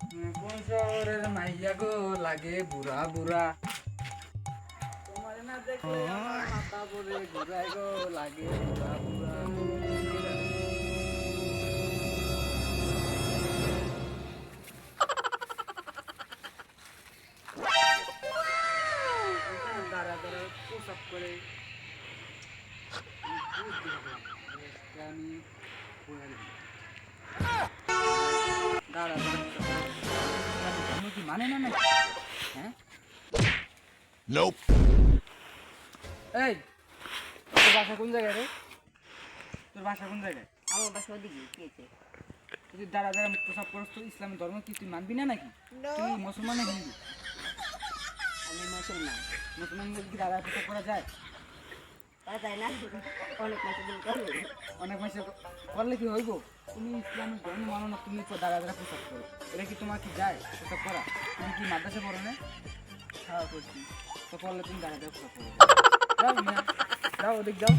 কোন শহরের মাইয়া গো লাগে বুড়া বুড়া তোমার না দেখে আমার মাথা পড়ে ঘুরাই গো দাঁড়া মানে না নাকি হ্যাঁ? Nope. এই তোর বাসা কোন জায়গায় রে? তোর বাসা কোন জায়গায়? আমার বাসা ওদিকে কি হয়েছে? তুই যদি দাঁড়া দাঁড়া প্রসাব করস তো ইসলামের ধর্ম কি তুই মানবি না নাকি? তুই মুসলমান না হিন্দু? আমি মুসলমান। মুসলমানদের কি দাঁড়া প্রসাব করা যায়? তাই না অনেক মাসে করবে অনেক মাসে করলে কি হইব? তুমি ইসলামের ধর্ম মানো না, তুমি তো দাদা দাদা প্রসাব করো এটা কি তোমার কি যায়? প্রসাব করা তুমি কি মাদ্রাসা পড়ো না? খাওয়া করছি তো করলে তুমি দাদা দাদা প্রসাব করো যাও ওদিক যাও।